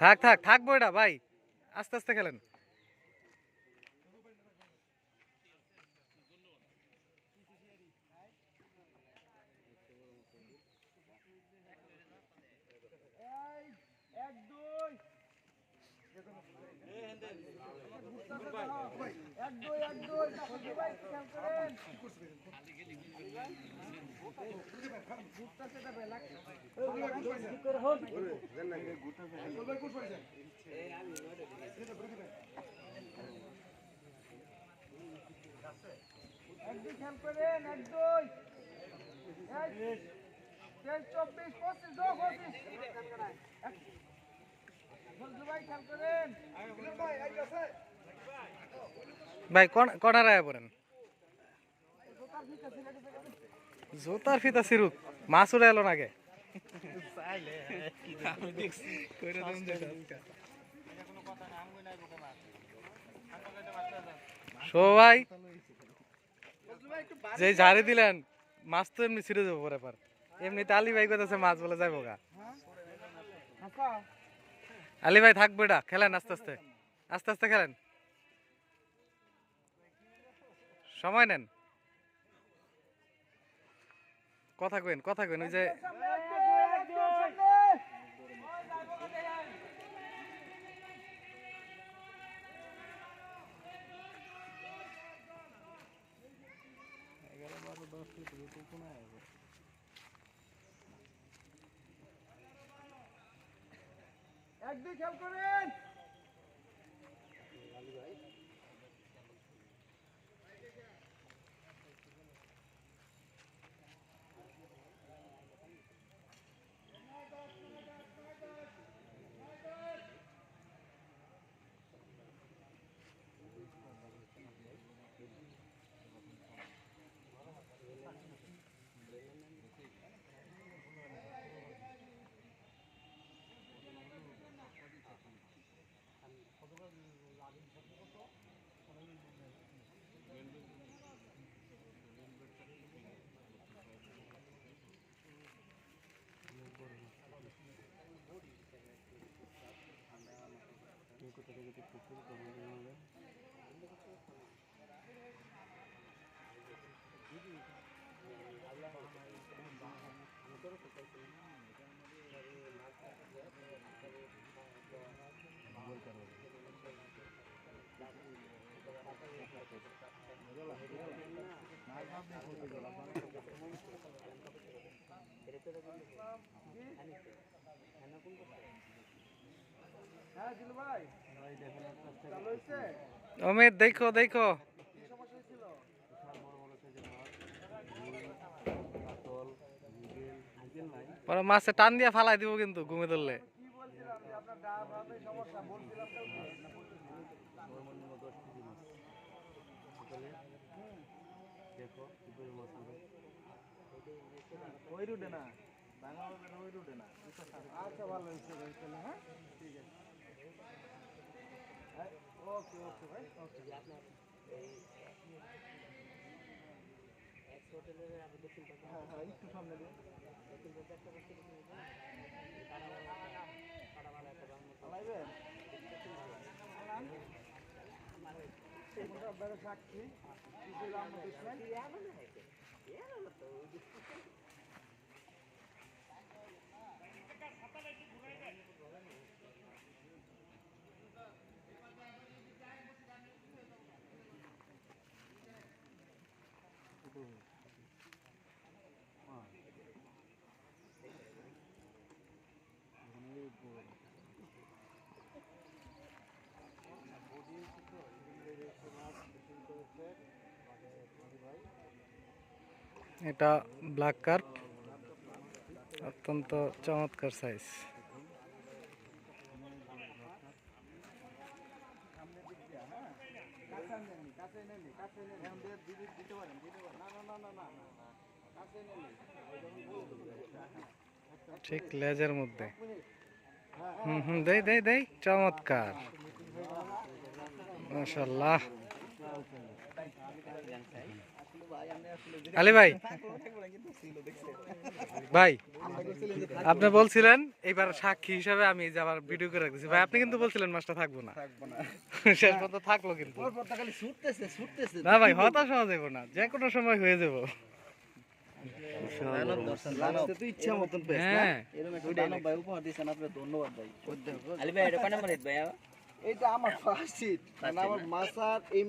থাক থাক থাকব এটা ভাই। আস্তে আস্তে খেলেন। খেয়াল করেন এক দুই তেইশ ভাই কটার আয়া পড়েন? জোতার ফিতা সিরুক মাছ উড়ে এলো নাগে। সবাই যে ঝাড়ি দিলেন, মাছ তো এমনি ছিঁড়ে যাব পরে পার এমনিতে আলি ভাই কথা মাছ বলে যাব গা। আলি ভাই থাকবে এটা খেলেন আস্তে আস্তে। আস্তে আস্তে খেলেন। সময় নেন। কথা কইন কথা কইন ওই যে এক দুই এক দুই সামনে দুই খেয়াল করেন হ্যাঁ দিল ভাই চালু হয়েছে অমিত দেখো দেখো। মাছে টান দিয়ে ফালাই দিব কিন্তু ঘুমে ধরলে। ওই রুটে না বাংলাদেশের ওই রুটে না। আচ্ছা ভালো হয়েছে হ্যাঁ? ঠিক আছে। হ্যাঁ, ওকে ওকে ভাই ওকে। হ্যাঁ হ্যাঁ একটু সামনে দিন। চালাইবেন আপনারা সাক্ষী কিছু এটা ব্ল্যাক কার্প অত্যন্ত চমৎকার সাইজ ঠিক লেজের মধ্যে। হুম হুম, দেই দেই দেই, চমৎকার। মাশাল্লাহ আলী ভাই। ভাই আপনি বলছিলেন এইবার সাক্ষী হিসাবে আমি আবার ভিডিও করে রাখতেছি। ভাই আপনি কিন্তু বলছিলেন মাছটা থাকব না। শেষ পর্যন্ত থাকল কিন্তু। না ভাই হতাশ হওয়া যাব না। যে কোনো সময় হয়ে যাব ইচ্ছা মতন হ্যাঁ। ভাই উপহার দিয়েছেন আপনার ধন্যবাদ ভাই। আলি ভাই এটা কোন নাম্বার ভাই? এটা আমার ফার্স্ট সিট কারণ আমার এই